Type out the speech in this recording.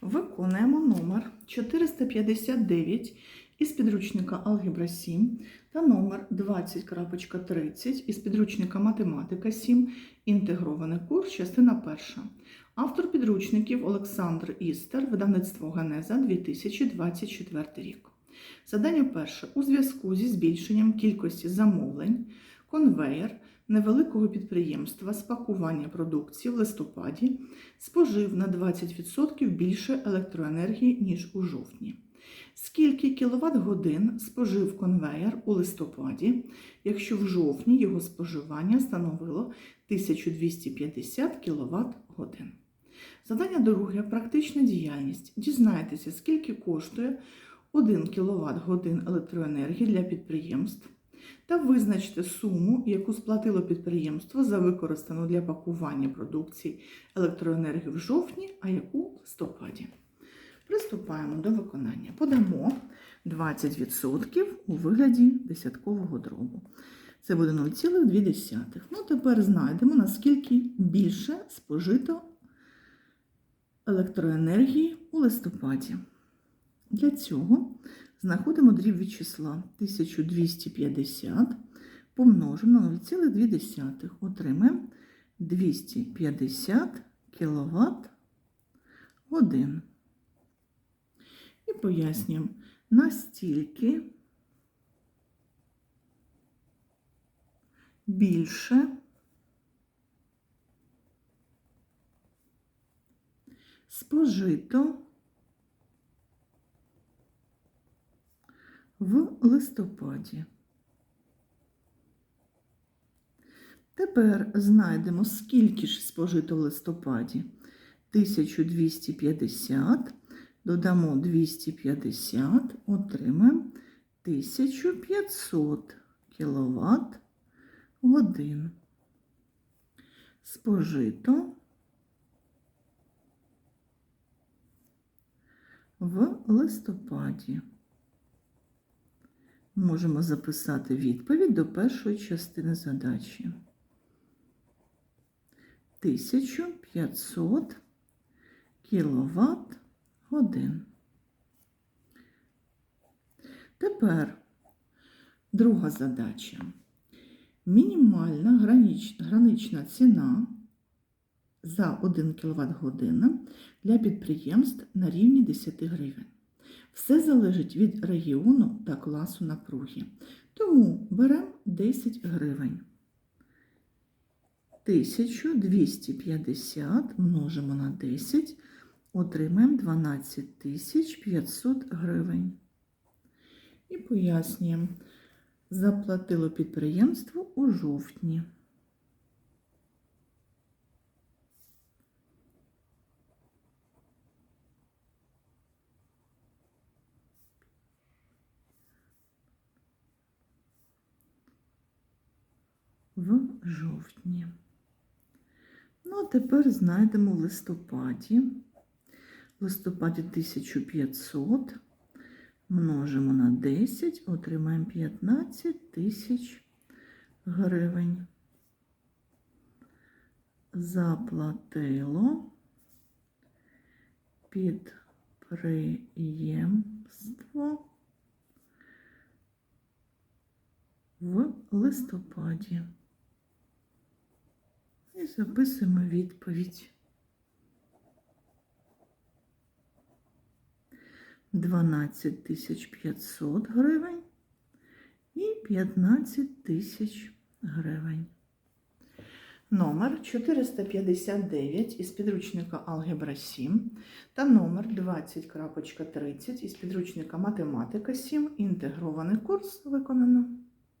Виконуємо номер 459 із підручника Алгебра 7 та номер 20.30 із підручника Математика 7. Інтегрований курс, частина перша. Автор підручників Олександр Істер, видавництво Генеза 2024 рік. Задання перше. У зв'язку зі збільшенням кількості замовлень конвеєр невеликого підприємства з пакування продукції в листопаді спожив на 20% більше електроенергії, ніж у жовтні. Скільки кіловат годин спожив конвеєр у листопаді, якщо в жовтні його споживання становило 1250 кВт годин? Задання друге практична діяльність. Дізнайтеся, скільки коштує 1 кВт годин електроенергії для підприємств та визначте суму, яку сплатило підприємство за використану для пакування продукції електроенергію в жовтні, а яку в листопаді. Приступаємо до виконання. Подамо 20% у вигляді десяткового дробу. Це буде 0,2. Ну, тепер знайдемо, наскільки більше спожито електроенергії у листопаді. Для цього знаходимо дріб від числа 1250 помножимо на 0,2. Отримаємо 250 кВт годин. І пояснюємо, настільки більше спожито в листопаді. Тепер знайдемо, скільки ж спожито в листопаді. 1250, додамо 250, отримаємо 1500 кВт годин. Спожито в листопаді. Можемо записати відповідь до першої частини задачі. 1500 кВт годин. Тепер друга задача. Мінімальна гранич- гранична ціна за 1 кВт година для підприємств на рівні 10 гривень. Все залежить від регіону та класу напруги. Тому беремо 10 гривень. 1250 множимо на 10, отримаємо 12500 гривень. І пояснюємо, заплатило підприємство у жовтні. В жовтні. Ну, а тепер знайдемо в листопаді. В листопаді 1500 множимо на 10, отримаємо 15 тисяч гривень. Заплатило підприємство в листопаді. Записуємо відповідь. 12 тисяч 500 гривень і 15 тисяч гривень. Номер 459 із підручника Алгебра 7 та номер 20.30 із підручника Математика 7. Інтегрований курс виконано.